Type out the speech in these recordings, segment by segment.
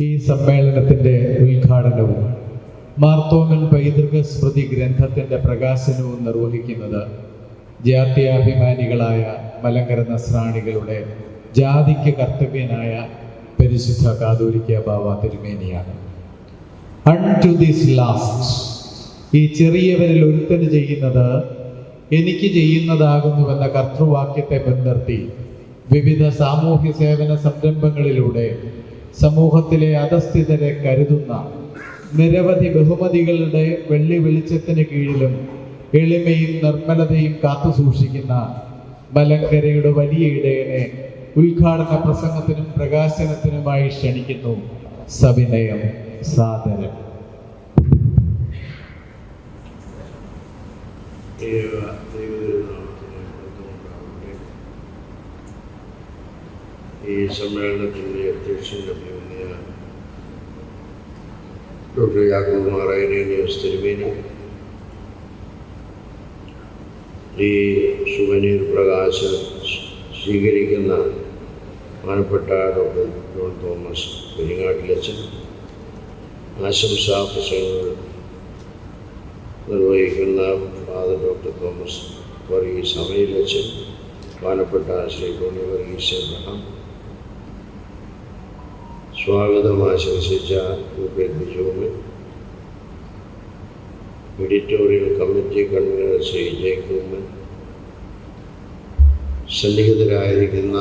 ഈ സമ്മേളനത്തിന്റെ ഉദ്ഘാടനവും മാർത്തോമൻ പൈതൃക സ്മൃതി ഗ്രന്ഥത്തിന്റെ പ്രകാശനവും നിർവഹിക്കുന്നത് ജാത്യാഭിമാനികളായ മലങ്കര നസ്രാണികളുടെ ജാതിക്ക് കർത്തവ്യനായ പരിശുദ്ധ കാതോലിക്ക ബാബ തിരുമേനിയാണ്. അൺ ടു ദിസ് ലാസ്റ്റ് ഈ ചെറിയവരിൽ ഒരുത്തന് ചെയ്യുന്നത് എനിക്ക് ചെയ്യുന്നതാകുന്നുവെന്ന കർത്തൃവാക്യത്തെ മുൻനിർത്തി വിവിധ സാമൂഹ്യ സേവന സംരംഭങ്ങളിലൂടെ സമൂഹത്തിലെ അധസ്ഥിതരെ കരുതുന്ന നിരവധി ബഹുമതികളുടെ വെള്ളി വെളിച്ചത്തിന് കീഴിലും എളിമയും നിർമ്മലതയും കാത്തു സൂക്ഷിക്കുന്ന മലങ്കരയുടെ വലിയ ഇടയനെ ഉദ്ഘാടന പ്രസംഗത്തിനും പ്രകാശനത്തിനുമായി ക്ഷണിക്കുന്നു സവിനയം സാദരം. ദൈവ ഈ സമ്മേളനത്തിന്റെ അധ്യക്ഷൻ ലഭ്യമായ ഡോക്ടർ യാക്കോബ് മാറായനീസ് തിരുമേനി. ഈ സുവനീർ പ്രകാശം സ്വീകരിക്കുന്ന മാനപ്പെട്ട ഡോക്ടർ ജോൺ തോമസ് പെരിങ്ങാട്ടിലച്ചൻ ആശംസാ പ്രസംഗങ്ങൾ നിർവഹിക്കുന്ന ഫാദർ ഡോക്ടർ തോമസ് വർഗീസ് അമയിലച്ചൻ മാനപ്പെട്ട ശ്രീ ടോണി വർഗീസ് എബ്രഹാം സ്വാഗതം ആശംസിച്ച രൂപേൽ എഡിറ്റോറിയൽ കമ്മിറ്റി കൺവീനർ ശ്രീ ജയകുമ്മൻ സന്നിഹിതരായിരിക്കുന്ന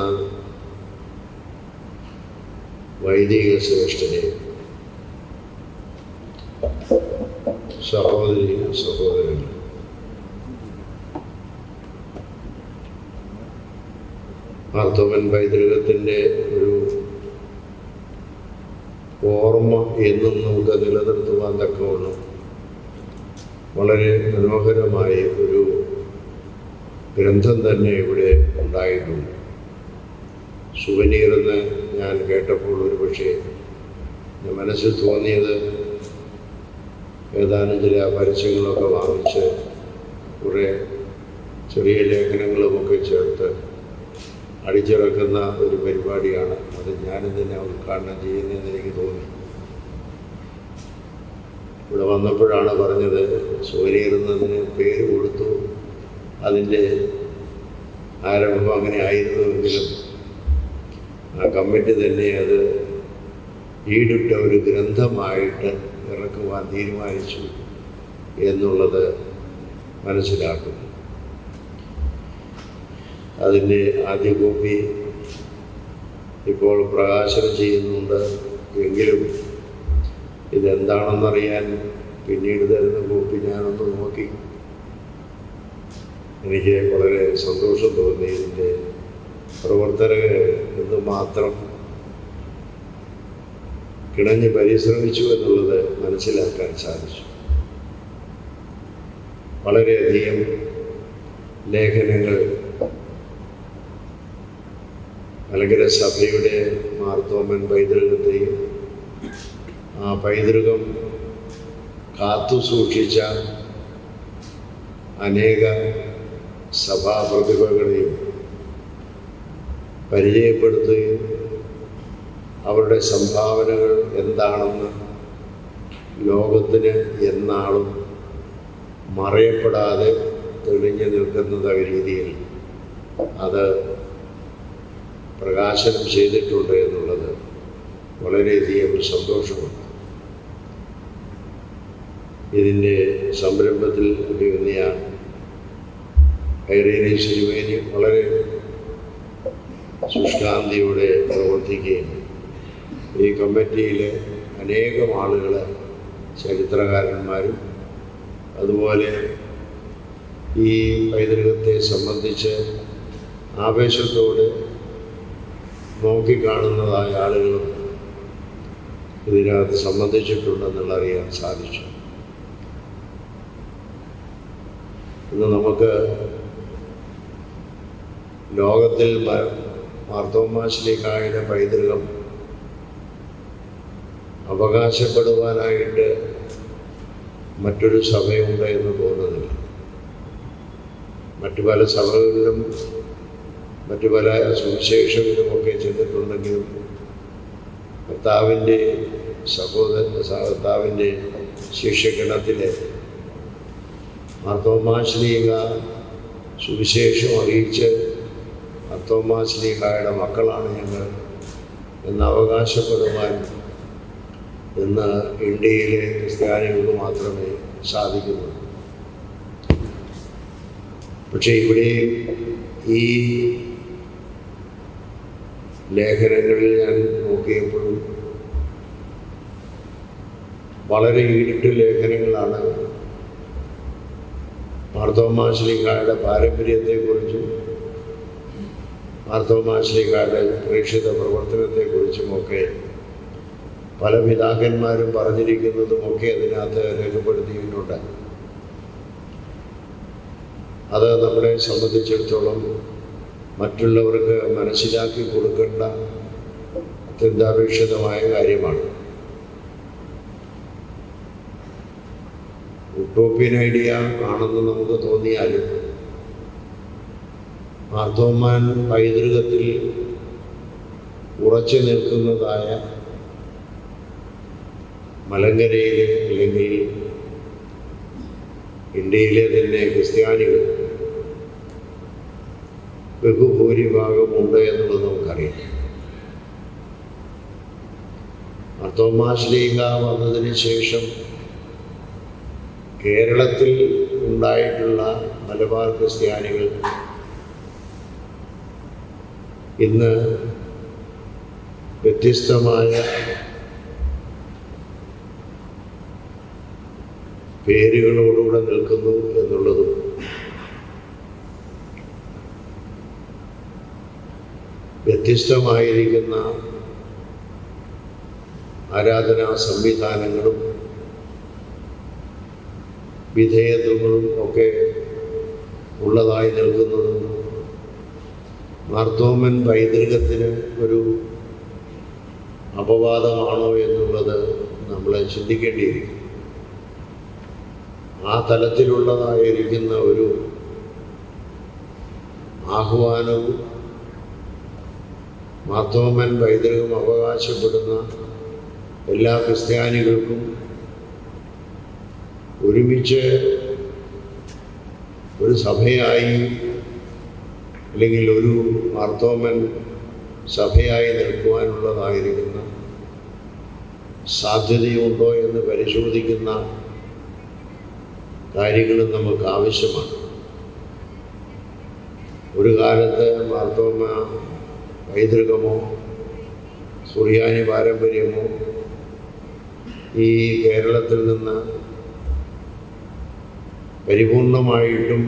വൈദിക ശ്രേഷ്ഠരെ സഹോദരി സഹോദരൻ. മാർത്തോമൻ പൈതൃകത്തിന്റെ ഒരു ഓർമ്മ എന്നും നമുക്ക് നിലനിർത്തുവാൻ തക്കവണ്ണം വളരെ മനോഹരമായ ഒരു ഗ്രന്ഥം തന്നെ ഇവിടെ ഉണ്ടായിട്ടുണ്ട്. സുവനീർ എന്ന് ഞാൻ കേട്ടപ്പോൾ ഒരു പക്ഷേ എന്റെ മനസ്സിൽ തോന്നിയത് ഏതാനും ചില പരസ്യങ്ങളൊക്കെ വാങ്ങിച്ച് കുറേ ചെറിയ ലേഖനങ്ങളുമൊക്കെ ചേർത്ത് അടിച്ചിറക്കുന്ന ഒരു പരിപാടിയാണ്. അത് ഞാനും തന്നെ ഉദ്ഘാടനം ചെയ്യുന്നതെന്ന് എനിക്ക് തോന്നി. ഇവിടെ വന്നപ്പോഴാണ് പറഞ്ഞത് സൂര്യയിരുന്നതിന് പേര് കൊടുത്തു. അതിന്റെ ആരംഭം അങ്ങനെ ആയിരുന്നുവെങ്കിലും ആ കമ്മിറ്റി തന്നെ അത് ഈടിട്ട ഒരു ഗ്രന്ഥമായിട്ട് ഇറക്കുവാൻ തീരുമാനിച്ചു എന്നുള്ളത് മനസ്സിലാക്കുന്നു. അതിന്റെ ആദ്യ കോപ്പി ഇപ്പോൾ പ്രകാശനം ചെയ്യുന്നുണ്ട്. എങ്കിലും ഇതെന്താണെന്നറിയാൻ പിന്നീട് തരുന്ന കോപ്പി ഞാനൊന്ന് നോക്കി. എനിക്ക് വളരെ സന്തോഷം തോന്നി ഇതിന്റെ പ്രവർത്തകർ എന്തുമാത്രം കിണഞ്ഞ് പരിശ്രമിച്ചു എന്നുള്ളത് മനസ്സിലാക്കാൻ സാധിച്ചു. വളരെയധികം ലേഖനങ്ങൾ മലങ്കര സഭയുടെ മാർത്തോമൻ പൈതൃകത്തെയും ആ പൈതൃകം കാത്തു സൂക്ഷിച്ച അനേക സഭാപ്രതിഭകളെയും പരിചയപ്പെടുത്തുകയും അവരുടെ സംഭാവനകൾ എന്താണെന്ന് ലോകത്തിന് എന്നാളും മറയപ്പെടാതെ തെളിഞ്ഞു നിൽക്കുന്ന രീതിയിൽ. അത് പ്രകാശനം ചെയ്തിട്ടുണ്ട് എന്നുള്ളത് വളരെയധികം സന്തോഷമുണ്ട്. ഇതിന്റെ സംരംഭത്തിൽ അഭിനന്ദിയ ഹൈറേനി സിനിമേനി വളരെ ശുഷ്കാന്തിയോടെ പ്രവർത്തിക്കുകയും ഈ കമ്മിറ്റിയിലെ അനേകം ആളുകൾ ചരിത്രകാരന്മാരും അതുപോലെ ഈ പൈതൃകത്തെ സംബന്ധിച്ച് ആവേശത്തോടെ നോക്കിക്കാണുന്നതായ ആളുകളും ഇതിനകത്ത് സംബന്ധിച്ചിട്ടുണ്ടെന്നുള്ള അറിയാൻ സാധിച്ചു. ഇന്ന് നമുക്ക് ലോകത്തിൽ മാർത്തോമാശ്രീകായുടെ പൈതൃകം അവകാശപ്പെടുവാനായിട്ട് മറ്റൊരു സഭയുണ്ട് എന്ന് തോന്നുന്നില്ല. മറ്റു പല സഭകളിലും മറ്റു പല സുവിശേഷകരുമൊക്കെ ചെന്നിട്ടുണ്ടെങ്കിലും കർത്താവിന്റെ സഹോദര കർത്താവിന്റെ ശിഷ്യഗണത്തിലെ മാർത്തോമാശ്ലീക സുവിശേഷം അറിയിച്ച് മാർത്തോമാശ്ലീകായുടെ മക്കളാണ് ഞങ്ങൾ എന്ന് അവകാശപ്പെടുവാൻ ഇന്ന് ഇന്ത്യയിലെ ക്രിസ്ത്യാനികൾക്ക് മാത്രമേ സാധിക്കുന്നുള്ളൂ. പക്ഷേ ഇവിടെ ഈ ലേഖനങ്ങളിൽ ഞാൻ നോക്കിയപ്പോഴും വളരെ ഈടിട്ട് ലേഖനങ്ങളാണ് മാർത്തോമാശ്രീകാരുടെ പാരമ്പര്യത്തെക്കുറിച്ചും മാർത്തോമാശ്രീകാരുടെ പ്രേക്ഷിത പ്രവർത്തനത്തെക്കുറിച്ചുമൊക്കെ പല പിതാക്കന്മാരും പറഞ്ഞിരിക്കുന്നതുമൊക്കെ അതിനകത്ത് രേഖപ്പെടുത്തിയിട്ടുണ്ട്. അത് നമ്മളെ സംബന്ധിച്ചിടത്തോളം മറ്റുള്ളവർക്ക് മനസ്സിലാക്കി കൊടുക്കേണ്ട അത്യന്താപേക്ഷിതമായ കാര്യമാണ്. ഉട്ടോപ്യൻ ഐഡിയ ആണെന്ന് നമുക്ക് തോന്നിയാലും മാർത്തോമാൻ പൈതൃകത്തിൽ ഉറച്ചു നിൽക്കുന്നതായ മലങ്കരയിലെ അല്ലെങ്കിൽ ഇന്ത്യയിലെ തന്നെ ക്രിസ്ത്യാനികൾ ബഹുഭൂരിഭാഗമുണ്ട് എന്നുള്ളത് നമുക്കറിയാം. മർത്തോമാശ്ലീഹ വന്നതിന് ശേഷം കേരളത്തിൽ ഉണ്ടായിട്ടുള്ള മലബാർ ക്രിസ്ത്യാനികൾ ഇന്ന് വ്യത്യസ്തമായ പേരുകളോടുകൂടെ നിൽക്കുന്നു എന്നുള്ളതും വ്യത്യസ്തമായിരിക്കുന്ന ആരാധനാ സംവിധാനങ്ങളും വിധേയത്വങ്ങളും ഒക്കെ ഉള്ളതായി നൽകുന്നത് മാർത്തോമൻ പൈതൃകത്തിന് ഒരു അപവാദമാണോ എന്നുള്ളത് നമ്മൾ ചിന്തിക്കേണ്ടിയിരിക്കും ആ തലത്തിലുള്ളതായിരിക്കുന്ന ഒരു ആഹ്വാനവും മാർത്തോമൻ പൈതൃകം അവകാശപ്പെടുന്ന എല്ലാ ക്രിസ്ത്യാനികൾക്കും ഒരുമിച്ച് ഒരു സഭയായി അല്ലെങ്കിൽ ഒരു മാർത്തോമൻ സഭയായി നിൽക്കുവാനുള്ളതായിരിക്കുന്ന സാധ്യതയുണ്ടോ എന്ന് പരിശോധിക്കുന്ന കാര്യങ്ങളും നമുക്ക് ആവശ്യമാണ്. ഒരു കാലത്ത് മാർത്തോമ പൈതൃകമോ സുറിയാനി പാരമ്പര്യമോ ഈ കേരളത്തിൽ നിന്ന് പരിപൂർണമായിട്ടും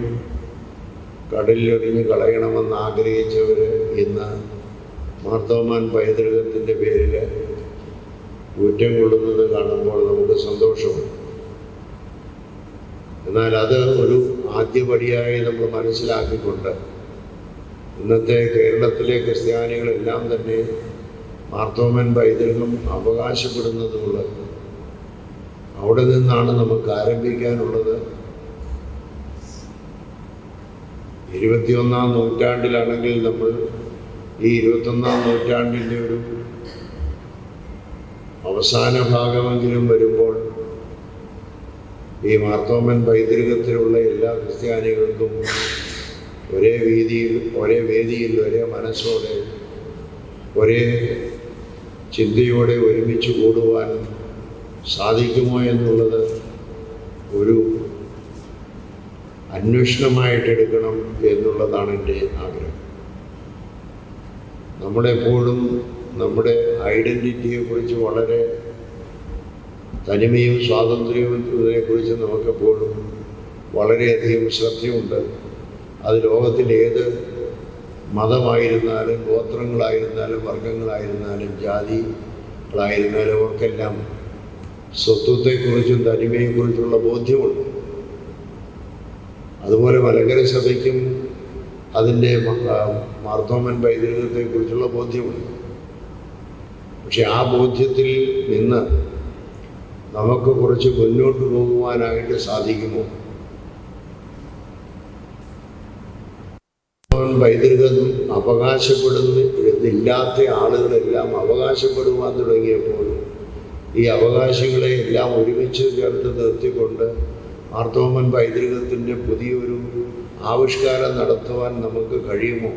കടലിലൊരിഞ്ഞ് കളയണമെന്ന് ആഗ്രഹിച്ചവർ ഇന്ന് മാർത്തോമാൻ പൈതൃകത്തിന്റെ പേരിൽ കുറ്റം കൊള്ളുന്നത് കാണുമ്പോൾ നമുക്ക് സന്തോഷമുണ്ട്. എന്നാൽ അത് ഒരു ആദ്യപടിയായി നമ്മൾ മനസ്സിലാക്കിക്കൊണ്ട് ഇന്നത്തെ കേരളത്തിലെ ക്രിസ്ത്യാനികളെല്ലാം തന്നെ മാർത്തോമൻ പൈതൃകം അവകാശപ്പെടുന്നതുള്ള അവിടെ നിന്നാണ് നമുക്ക് ആരംഭിക്കാനുള്ളത്. ഇരുപത്തിയൊന്നാം നൂറ്റാണ്ടിലാണെങ്കിൽ നമ്മൾ ഈ ഇരുപത്തൊന്നാം നൂറ്റാണ്ടിന്റെ ഒരു അവസാന ഭാഗമെങ്കിലും വരുമ്പോൾ ഈ മാർത്തോമൻ പൈതൃകത്തിലുള്ള എല്ലാ ക്രിസ്ത്യാനികൾക്കും ഒരേ വീതിയിൽ ഒരേ വേദിയിൽ ഒരേ മനസ്സോടെ ഒരേ ചിന്തയോടെ ഒരുമിച്ച് കൂടുവാൻ സാധിക്കുമോ എന്നുള്ളത് ഒരു അന്വേഷണമായിട്ടെടുക്കണം എന്നുള്ളതാണ് എന്റെ ആഗ്രഹം. നമ്മളെപ്പോഴും നമ്മുടെ ഐഡന്റിറ്റിയെക്കുറിച്ച് വളരെ തനിമയും സ്വാതന്ത്ര്യവും ഇതിനെക്കുറിച്ച് നമുക്കെപ്പോഴും വളരെയധികം ശ്രദ്ധയുണ്ട്. അത് ലോകത്തിന്റെ ഏത് മതമായിരുന്നാലും ഗോത്രങ്ങളായിരുന്നാലും വർഗങ്ങളായിരുന്നാലും ജാതികളായിരുന്നാലും അവർക്കെല്ലാം സ്വത്വത്തെക്കുറിച്ചും തനിമയെക്കുറിച്ചുള്ള ബോധ്യമുണ്ട്. അതുപോലെ മലങ്കര സഭയ്ക്കും അതിന്റെ മാർത്തോമൻ പൈതൃകത്തെക്കുറിച്ചുള്ള ബോധ്യമുണ്ട്. പക്ഷെ ആ ബോധ്യത്തിൽ നിന്ന് നമുക്ക് കുറച്ച് മുന്നോട്ട് പോകുവാനായിട്ട് സാധിക്കുമോ? മാർത്തോമൻ പൈതൃകം അവകാശപ്പെടുന്നില്ലാത്ത ആളുകളെല്ലാം അവകാശപ്പെടുവാൻ തുടങ്ങിയപ്പോൾ ഈ അവകാശങ്ങളെ എല്ലാം ഒരുമിച്ച് ചേർത്ത് നിർത്തിക്കൊണ്ട് ആർത്തോമൻ പൈതൃകത്തിന്റെ പുതിയൊരു ആവിഷ്കാരം നടത്തുവാൻ നമുക്ക് കഴിയുമോ?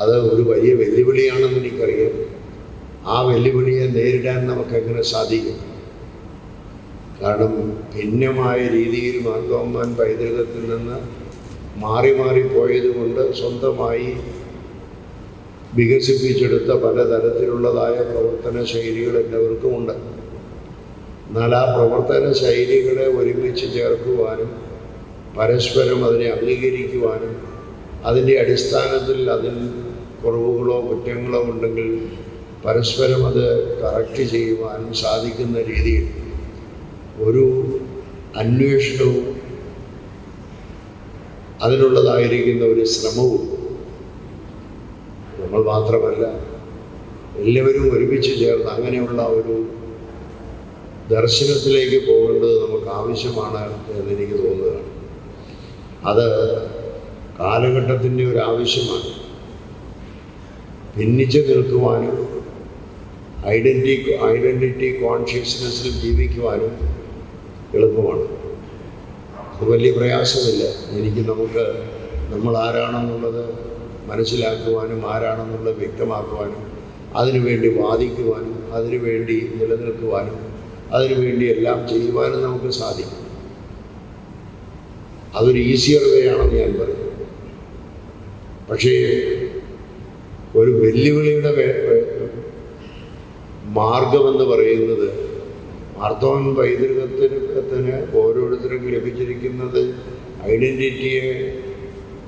അത് ഒരു വലിയ വെല്ലുവിളിയാണെന്ന് എനിക്കറിയാം. ആ വെല്ലുവിളിയെ നേരിടാൻ നമുക്ക് എങ്ങനെ സാധിക്കും? കാരണം ഭിന്നമായ രീതിയിൽ മാർത്തോമാൻ പൈതൃകത്തിൽ നിന്ന് മാറി മാറി പോയതുകൊണ്ട് സ്വന്തമായി വികസിപ്പിച്ചെടുത്ത പലതരത്തിലുള്ളതായ പ്രവർത്തന ശൈലികൾ എല്ലാവർക്കും ഉണ്ട് എന്നാൽ ആ പ്രവർത്തന ശൈലികളെ ഒരുമിച്ച് ചേർക്കുവാനും പരസ്പരം അതിനെ അംഗീകരിക്കുവാനും അതിന്റെ അടിസ്ഥാനത്തിൽ അതിൽ കുറവുകളോ കുറ്റങ്ങളോ ഉണ്ടെങ്കിൽ പരസ്പരം അത് കറക്റ്റ് ചെയ്യുവാനും സാധിക്കുന്ന രീതിയിൽ ഒരു അന്വേഷണവും അതിനുള്ളതായിരിക്കുന്ന ഒരു ശ്രമവും നമ്മൾ മാത്രമല്ല എല്ലാവരും ഒരുമിച്ച് ചേർന്ന് അങ്ങനെയുള്ള ഒരു ദർശനത്തിലേക്ക് പോകേണ്ടത് നമുക്ക് ആവശ്യമാണ് എന്ന് എന്നെനിക്ക് തോന്നുകയാണ്. അത് കാലഘട്ടത്തിന്റെ ഒരു ആവശ്യമാണ്. ഭിന്നിച്ച് നിൽക്കുവാനും ഐഡന്റി ഐഡന്റിറ്റി കോൺഷ്യസ്നെസ്സിൽ ജീവിക്കുവാനും എളുപ്പമാണ്. വലിയ പ്രയാസമില്ല. എനിക്ക് നമുക്ക് നമ്മൾ ആരാണെന്നുള്ളത് മനസ്സിലാക്കുവാനും ആരാണെന്നുള്ളത് വ്യക്തമാക്കുവാനും അതിനുവേണ്ടി വാദിക്കുവാനും അതിനുവേണ്ടി നിലനിൽക്കുവാനും അതിനുവേണ്ടി എല്ലാം ചെയ്യുവാനും നമുക്ക് സാധിക്കും. അതൊരു ഈസിയർ വേ ആണെന്ന് ഞാൻ പറയും. പക്ഷേ ഒരു വെല്ലുവിളിയുടെ മാർഗമെന്ന് പറയുന്നത് മാർത്തോൻ പൈതൃകത്തിന് ഓരോരുത്തർക്കും ലഭിച്ചിരിക്കുന്നത് ഐഡന്റിറ്റിയെ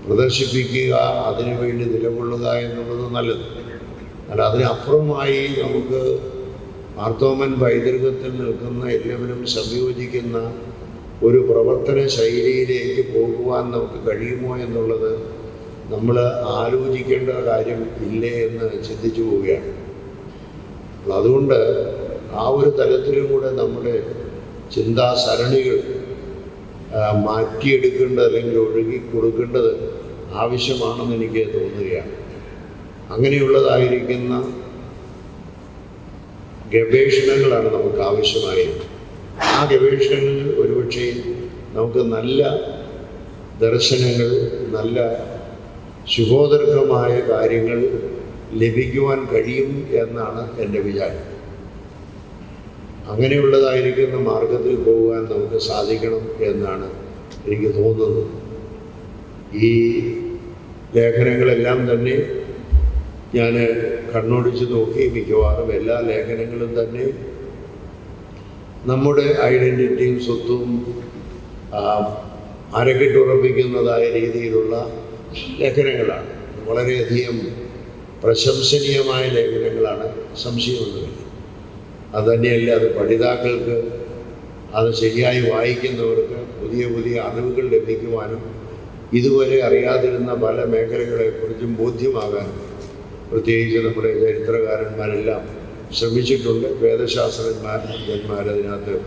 പ്രദർശിപ്പിക്കുക അതിനുവേണ്ടി നിലകൊള്ളുക എന്നുള്ളത് നല്ലത്. അല്ല അതിനപ്പുറമായി നമുക്ക് മാർത്തോമൻ പൈതൃകത്തിൽ നിൽക്കുന്ന എല്ലാവരും സംയോജിക്കുന്ന ഒരു പ്രവർത്തന ശൈലിയിലേക്ക് പോകുവാൻ നമുക്ക് കഴിയുമോ എന്നുള്ളത് നമ്മൾ ആലോചിക്കേണ്ട കാര്യം ഇല്ലേ എന്ന് ചിന്തിച്ചു പോവുകയാണ്. അതുകൊണ്ട് ആ ഒരു തലത്തിലും കൂടെ നമ്മുടെ ചിന്താസരണികൾ മാറ്റിയെടുക്കേണ്ടത് അല്ലെങ്കിൽ ഒഴുകി കൊടുക്കേണ്ടത് ആവശ്യമാണെന്ന് എനിക്ക് തോന്നുകയാണ്. അങ്ങനെയുള്ളതായിരിക്കുന്ന ഗവേഷണങ്ങളാണ് നമുക്ക് ആവശ്യമായത്. ആ ഗവേഷണങ്ങളിൽ ഒരുപക്ഷെ നമുക്ക് നല്ല ദർശനങ്ങൾ നല്ല ശുഭോദർക്കമായ കാര്യങ്ങൾ ലഭിക്കുവാൻ കഴിയും എന്നാണ് എന്റെ വിചാരം. അങ്ങനെയുള്ളതായിരിക്കുന്ന മാർഗത്തിൽ പോകാൻ നമുക്ക് സാധിക്കണം എന്നാണ് എനിക്ക് തോന്നുന്നത്. ഈ ലേഖനങ്ങളെല്ലാം തന്നെ ഞാൻ കണ്ണോടിച്ച് നോക്കി മിക്കവാറും എല്ലാ ലേഖനങ്ങളും തന്നെ നമ്മുടെ ഐഡന്റിറ്റിയും സ്വത്തും അരക്കിട്ടുറപ്പിക്കുന്നതായ രീതിയിലുള്ള ലേഖനങ്ങളാണ്. വളരെയധികം പ്രശംസനീയമായ ലേഖനങ്ങളാണ് സംശയമൊന്നുമില്ല അതുതന്നെയല്ല അത് പഠിതാക്കൾക്ക് അത് ശരിയായി വായിക്കുന്നവർക്ക് പുതിയ പുതിയ അറിവുകൾ ലഭിക്കുവാനും ഇതുവരെ അറിയാതിരുന്ന പല മേഖലകളെക്കുറിച്ചും ബോധ്യമാകാനും പ്രത്യേകിച്ച് നമ്മുടെ ചരിത്രകാരന്മാരെല്ലാം ശ്രമിച്ചിട്ടുണ്ട്. വേദശാസ്ത്രജ്ഞന്മാർ അതിനകത്ത്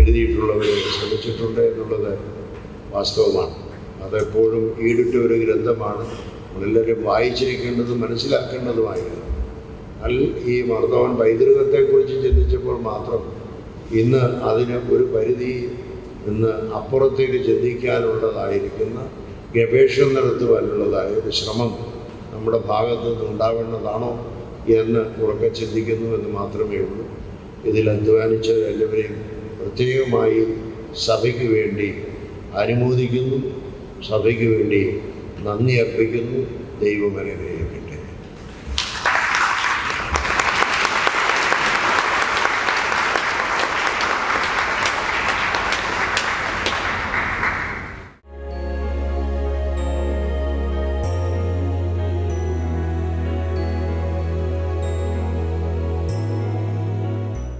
എഴുതിയിട്ടുള്ളവർ ശ്രമിച്ചിട്ടുണ്ട് എന്നുള്ളത് വാസ്തവമാണ്. അതെപ്പോഴും ഈടിട്ട ഒരു ഗ്രന്ഥമാണ്. നമ്മളെല്ലാവരും വായിച്ചിരിക്കേണ്ടതും മനസ്സിലാക്കേണ്ടതുമായിരുന്നു. ഈ മർദ്ദവൻ പൈതൃകത്തെക്കുറിച്ച് ചിന്തിച്ചപ്പോൾ മാത്രം ഇന്ന് അതിന് ഒരു പരിധി ഇന്ന് അപ്പുറത്തേക്ക് ചിന്തിക്കാനുള്ളതായിരിക്കുന്ന ഗവേഷണം നടത്തുവാനുള്ളതായ ഒരു ശ്രമം നമ്മുടെ ഭാഗത്തു നിന്ന് ഉണ്ടാവേണ്ടതാണോ എന്ന് ഉറക്കെ ചിന്തിക്കുന്നു എന്ന് മാത്രമേ ഉള്ളൂ. ഇതിൽ അധ്വാനിച്ചവരെല്ലാവരെയും പ്രത്യേകമായി സഭയ്ക്ക് വേണ്ടി അനുമോദിക്കുന്നു സഭയ്ക്ക് വേണ്ടി നന്ദി അർപ്പിക്കുന്നു. ദൈവം അനുഗ്രഹിക്കട്ടെ